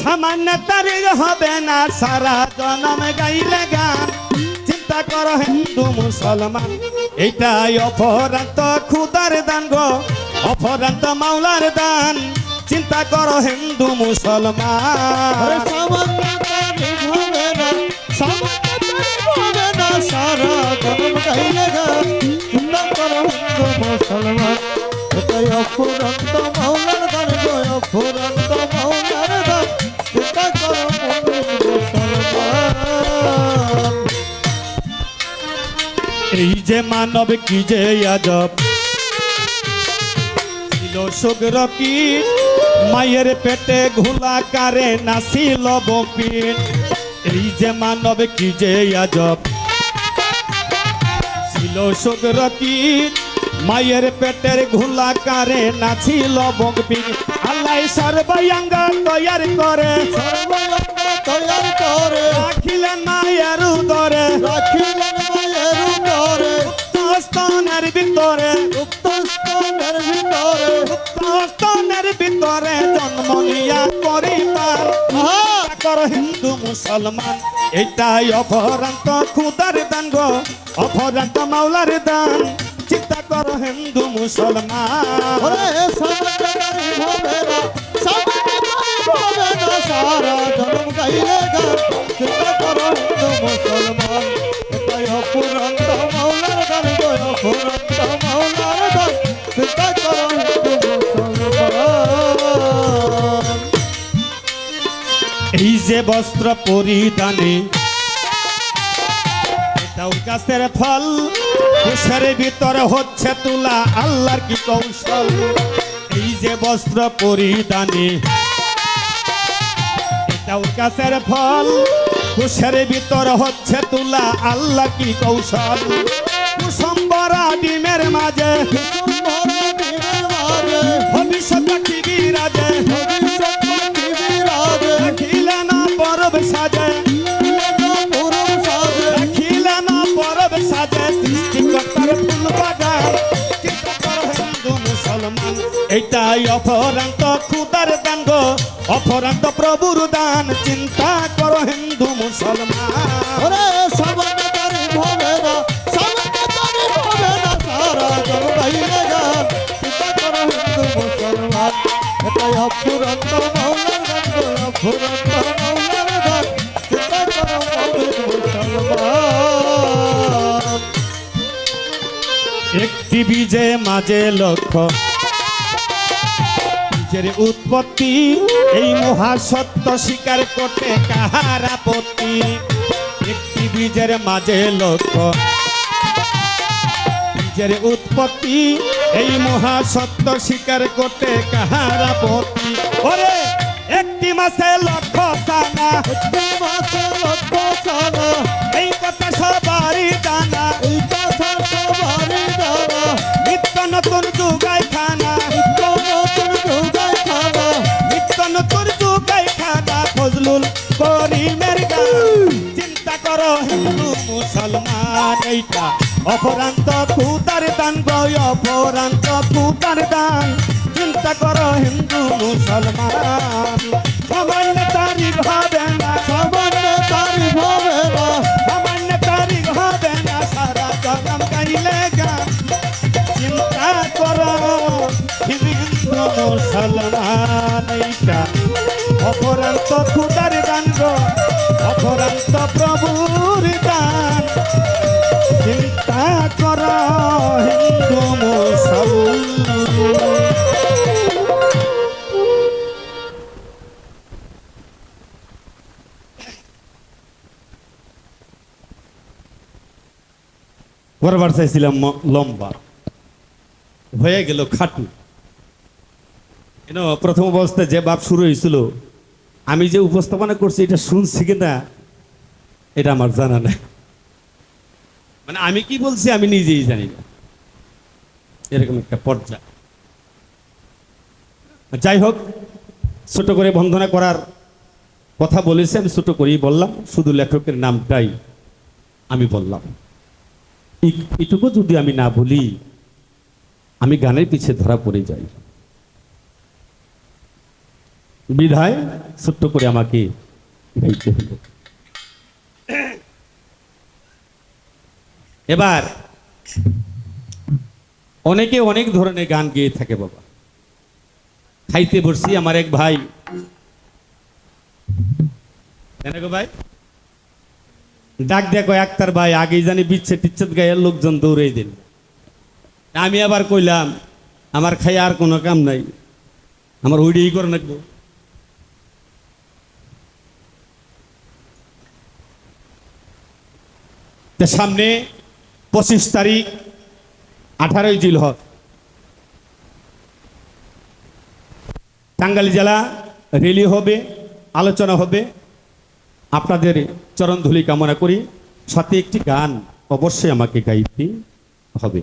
সামান্য তারিখ হবে না, সারা জনম গাইলে গান। চিন্তা কর হিন্দু মুসলমান, এইটাই অপরান্ত খুদার দান গো অপরান্ত মাওলার দান। চিন্তা কর হিন্দু মুসলমান। সারা জনম মুসলমান এটাই অফুরন্ত মাওলার গান গো অফুরন্ত এই যে মানব কি যে আজব। ছিল সুগ্র কীট মায়ের পেটে ঘোলা কারে নাছিল বপিন এই যে মানব কি যে আজব। ছিল সুগ্র কীট মায়ের পেটের ঘোলা কারে নাছিল বকপিন আল্লাহ সর্বঙ্গা তৈয়ার করে সর্বঙ্গ তৈয়ার করে। রাখিলেন মায়ের উদরে। রাখিলেন স্তনের ভিতরে উক্ত স্তনের ভিতরে গুপ্ত স্তনের ভিতরে জন্ম নিয়া পরিবার আহা! কর হিন্দু মুসলমান এটাই অপরান্ত খুদার দান গো, অপরান্ত মাওলার দান। চিন্তা কর হিন্দু মুসলমান। সারা জনম গাইলে গান চিন্তা করো হিন্দু মুসলমান, এটাই অপুরন্ত এই যে বস্ত্র পরিধানে গাছের ফল কুশের ভিতরে হচ্ছে তুলা, আল্লাহর কি কৌশল? এই যে বস্ত্র পরিধানে গাছের ফল কুশের ভিতরে হচ্ছে তুলা আল্লাহ কি কৌশল? কুসম্বরা ডিমের মাঝে। ভবিষ্যৎ ভবিষ্যৎ বিরাজে রাখিলে না পরব সাজে। রাখিলে না পরব সাজে। সৃষ্টিকর্তার ফুল বাগান। হিন্দু মুসলমান। এইটাই অপরান্ত খুদার দান গো অপরান্ত প্রভুর দান। চিন্তা কর হিন্দু মুসলমান। এটাই অফুরন্ত মাওলার গান গো অফুরন্ত মাওলার গান। চিন্তা করো হিন্দু মুসলমান একটি বীজে মাঝে লক্ষ্য। বীজের উৎপত্তি, এই মহাসত্য স্বীকার করতে কাহার আপত্তি? একটি বীজের মাঝে লক্ষ্য। বীজের উৎপত্তি এই মহাসত্য স্বীকার করতে কাহার আপত্তি ওরে, একটি মাসে লক্ষ্য সানা মাসে লক্ষ সানা। এই কথা সবারই জানা। এই কথা সবারই জানা নিত্য নতুন যুগাই খানা নিত্য নতুন যুগায় খানা নিত্য নতুন যুগাই খানা ফজলুল করিমের গান। চিন্তা করো হিন্দু মুসলমান এইটা। অপরান্ত খুদার দান গয় অপরান্ত খুদার দান। চিন্তা করো হিন্দু, মুসলমান। সামান্য তারিখ না সামান্য তারিখ না সামান্য তারিখ না, সারা চিন্তা করো, হিন্দু, মুসলমান, এইটা অপরান্ত খুদার দান গো অপরান্ত প্রভুর দান চিন্তা করো হিন্দু করবার চাইছিলাম লম্বা। হয়ে গেল খাটু কেন প্রথম অবস্থায় যে বাপ শুরু হয়েছিল আমি যে উপস্থাপনা করছি, এটা শুনছি কিনা, এটা আমার জানা নেই। মানে আমি কি বলছি, আমি নিজেই জানি না। এরকম একটা পর্যায়ে। যাই হোক, ছোট করে বন্ধনা করার কথা বলেছি, আমি ছোট করেই বললাম, শুধু লেখকের নামটাই আমি বললাম। এইটুকু যদি আমি না বলি, আমি গানের পিছে ধরা পড়ে যাই। বিধায় ছোট্ট করে আমাকে এবার, অনেকে অনেক ধরনের গান গেয়ে থাকে বাবা। খাইতে বসছি আমার এক ভাই। ভাই? ডাক দেখো একটার ভাই আগে জানি বিচ্ছে টিচ্ছেদ গায়ের লোকজন দৌড়ে দিন আমি আবার কইলাম, আমার খাই আর কোনো কাম নাই। আমার ওইটাই করে রাখব সামনে পঁচিশ তারিখ, আঠারোই জিলহজ। টাঙ্গাইল জেলা রেলি হবে, আলোচনা হবে। আপনাদের চরণধুলি কামনা করি। সাথে একটি গান অবশ্যই আমাকে গাইতে হবে।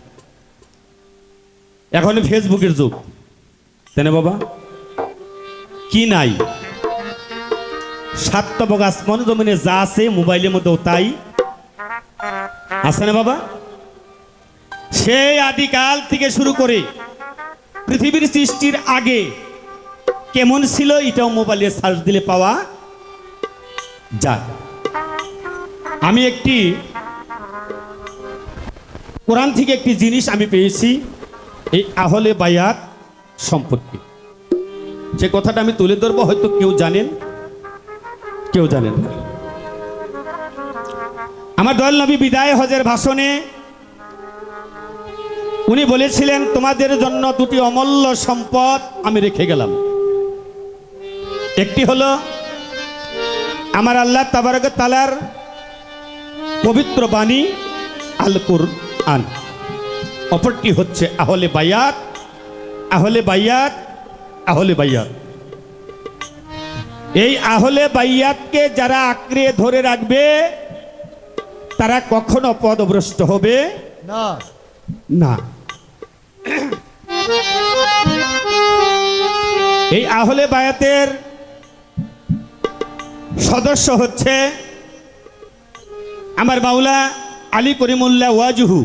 এখন ফেসবুকের যুগ। তাই না বাবা? কি নাই? সাতটবক আসমান জমিনে যা আছে মোবাইলের মধ্যেও তাই। আছে না বাবা? সেই আদিকাল থেকে শুরু করে পৃথিবীর সৃষ্টির আগে কেমন ছিল এটাও মোবাইলে সার্চ দিলে পাওয়া যায়। আমি একটি কোরআন থেকে একটি জিনিস আমি পেয়েছি। এই আহলে বায়াত সম্পর্কে যে কথাটা আমি তুলে ধরবো, হয়তো কেউ জানেন। কেউ জানেন না। আমার দয়াল নবী বিদায় হজের ভাষণে উনি বলেছিলেন, তোমাদের জন্য দুটি অমূল্য সম্পদ আমি রেখে গেলাম। একটি হলো আমার আল্লাহ তাবারক তালার পবিত্র বাণী আল কুরআন অপরটি হচ্ছে আহলে বায়াত আহলে বায়াত আহলে বায়াত এই আহলে বাইয়াতকে যারা আঁকড়ে ধরে রাখবে তারা কখনো পদভ্রষ্ট হবে? না। না। এই আহলে বায়াতের সদস্য হচ্ছে আমার মাওলা আলী করিমুল্লাহ ওয়াজুহু।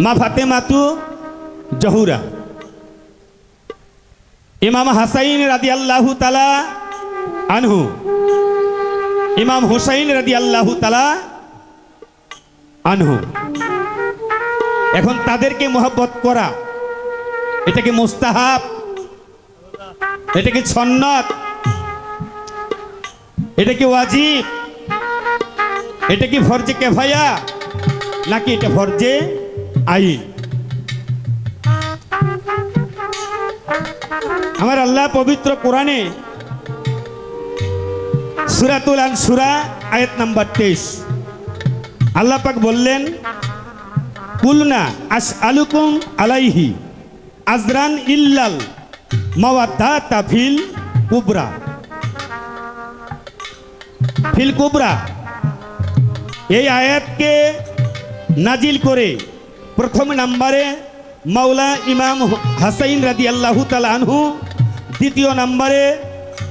মা ফাতে মাতু জহুরা। ইমাম হাসাইন রাদি আল্লাহু তালা আনহু। ইমাম হুসাইন রাদি আল্লাহু তালা আনহু। এখন তাদেরকে মোহব্বত করা এটা কি মুস্তাহাব এটা কি সন্নত এটা কি ওয়াজিব এটা কি ফরজে কেফায়া, নাকি এটা ফরজে আইন আমার আল্লাহ পবিত্র কোরআনে সুরাতুল আন সুরা আয়াত নাম্বার তেইশ। আল্লাহ পাক বললেন, কুলনা আস আলুকুম আলাইহি আজরান ইল্লাল মাওয়াদ্দা তাফিল কুবরা। ফিল কুবরা। এই আয়াতকে নাজিল করে প্রথম নম্বরে মাওলা ইমাম হাসাইন রাদি আল্লাহ আনহু, দ্বিতীয় নম্বরে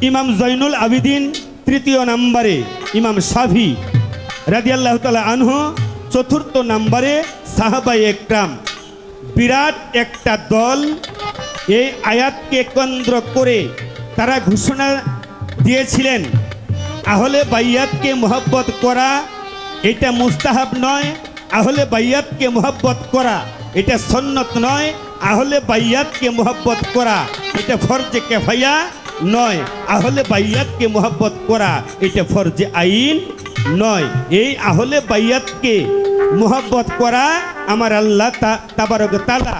ইমাম জৈনুল আবিদিন, তৃতীয় নম্বরে ইমাম শাফি রাদি আল্লাহ আনহু, চতুর্থ নম্বরে সাহাবাই একরাম। বিরাট একটা দল এই আয়াতকে কেন্দ্র করে তারা ঘোষণা দিয়েছিলেন, আহলে বাইয়াতকে মোহব্বত করা এটা মুস্তাহাব নয় আহলে বাইয়াতকে মোহাব্বত করা, এটা সন্নত নয়। আহলে বাইয়াতকে মোহাব্বত করা, এটা ফরজে কেফাইয়া নয়। আহলে বাইয়াতকে মোহাব্বত করা, এটা ফরজে আইন নয়। এই আহলে বাইয়াতকে মোহব্বত করা আমার আল্লাহ তাবারক তালা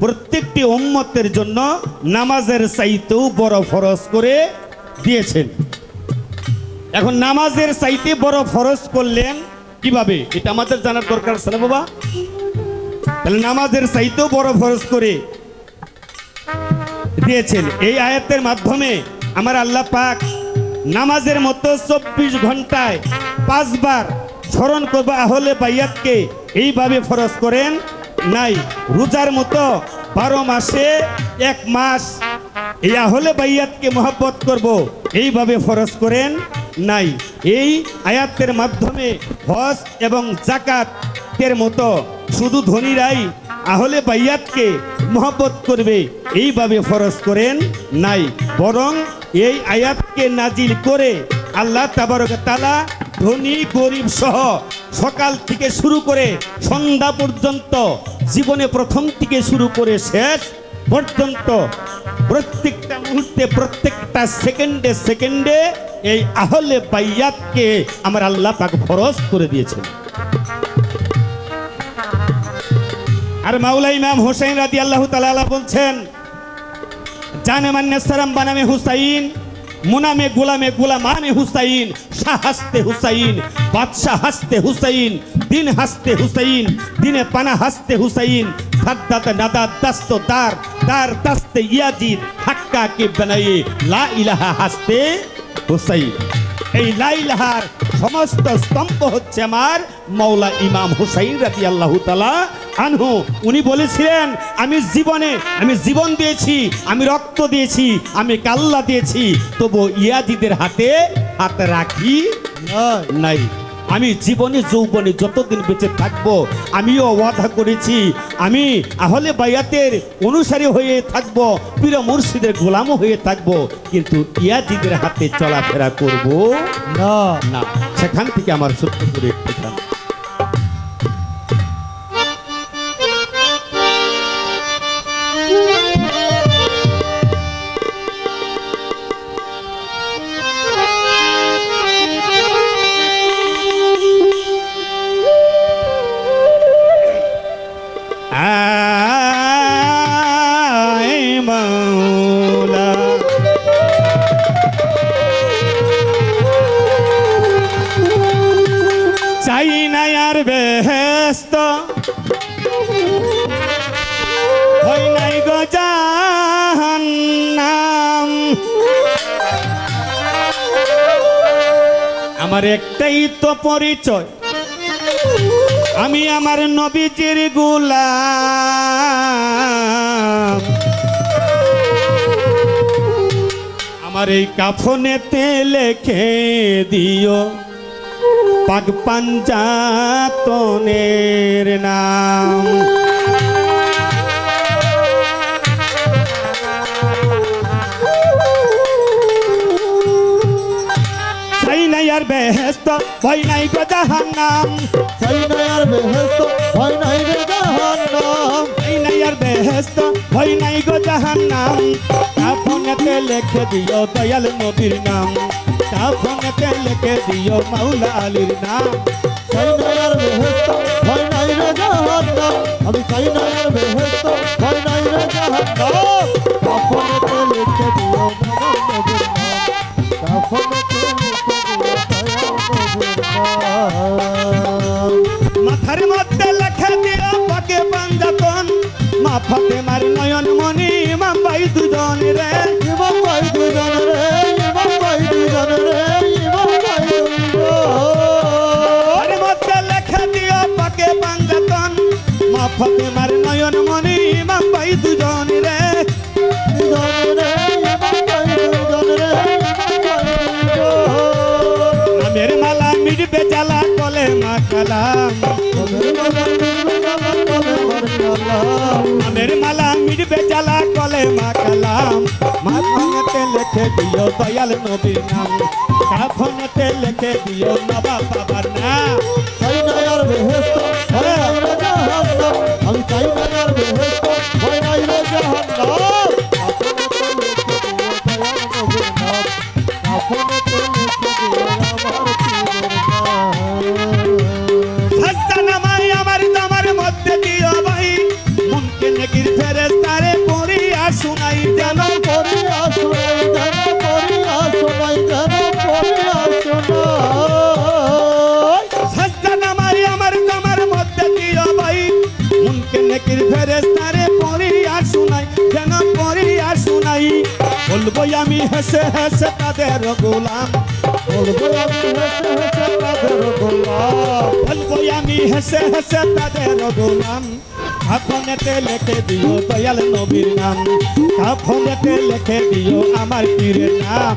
প্রত্যেকটি উম্মতের জন্য নামাজের চাইতেও বড় ফরজ করে দিয়েছেন। এখন নামাজের চাইতে বড় ফরজ করলেন কীভাবে? এটা আমাদের জানার দরকার আছে না বাবা? তাহলে নামাজের চাইতেও বড় ফরজ করে দিয়েছেন। এই আয়াতের মাধ্যমে আমার আল্লাহ পাক নামাজের মতো চব্বিশ ঘন্টায় পাঁচবার স্মরণ করব, আহলে বাইয়াতকে এইভাবে ফরজ করেন নাই। রোজার মতো বারো মাসে এক মাস এই আহলে বাইয়াতকে মহব্বত করব। এইভাবে ফরজ করেন নাই। এই আয়াতের মাধ্যমে হজ এবং জাকাত এর মতো শুধু ধনীরাই আহলে বাইয়াতকে মহব্বত করবে, এইভাবে ফরজ করেন নাই। বরং এই আয়াতকে নাজিল করে আল্লাহ তাবারক তালা ধনী, গরিব সহ সকাল থেকে শুরু করে সন্ধ্যা পর্যন্ত, জীবনে প্রথম থেকে শুরু করে শেষ পর্যন্ত প্রত্যেকটা মুহূর্তে, প্রত্যেকটা সেকেন্ডে সেকেন্ডে এই আহলে বাইয়াতকে আমার আল্লাহ পাক ফরজ করে দিয়েছেন। আর মাওলা ইমাম হোসেন রাদি আল্লাহ তালা বলছেন, জানে মান্নে সারাম বানামে হুসাইন, মুনামে গোলামে গোলামানে হুসাইন শাহ হাসতে হুসাইন, বাদশাহ হাসতে হুসাইন, দিন হাসতে হুসাইন, দিনে পানা হাসতে হুসাইন সাদ্দাত নাদাত দাস্ত দার দার দাস্তে ইয়াজিদ হাক্কা কে বানাইয়ে লা ইলাহা হাসতে হুসাইন। এই লাইলাহার সমস্ত স্তম্ভ হচ্ছে আমার মৌলা ইমাম হুসাইন রাজি আল্লাহ তালা আনহু। উনি বলেছিলেন আমি জীবনে আমি জীবন দিয়েছি আমি রক্ত দিয়েছি আমি কাল্লা দিয়েছি তবু ইয়াজিদের হাতে হাত রাখি নাই। আমি জীবনে যৌবনে যতদিন বেঁচে থাকব আমিও ওয়াদা করেছি আমি আহলে বায়াতের অনুসারী হয়ে থাকব প্রিয় মুর্শিদের গোলাম হয়ে থাকব কিন্তু ইয়াজিদের হাতে চলাফেরা করব না। না। সেখান থেকে আমার সত্য করে আমার একটাই তো পরিচয়। আমি আমার নবীজির গুলাম। আমার এই কাফনেতে লেখে দিও, পাক পাঞ্জাতনের নাম। আর বেহেস্ত ভয় নাই গো জাহান্নাম। চাই না আর বেহেস্ত ভয় নাই রে জাহান্নাম। চাই নাই আর বেহেস্ত ভয় নাই গো জাহান্নাম। কাফনেতে লেখে দিও দয়াল নবীর নাম। কাফনেতে লেখে দিও মাওলা আলীর নাম। চাই না আর বেহেস্ত ভয় নাই রে জাহান্নাম। আমি চাই না আর বেহেস্ত ভয় নাই রে জাহান্নাম। কাফনেতে লিখে দিও আমার নবীর নাম। কাফনেতে মা মাথনেতে লেখে দিও দয়াল নবীর নাম। কাফনেতে লেখে দিও নবাব বাবার নাম। আমি হেসে হেসে তাদের গোলাম কাফনেতে লেখে দিও দয়াল নবীর নাম। কাফনেতে লেখে দিও আমার পীরের নাম।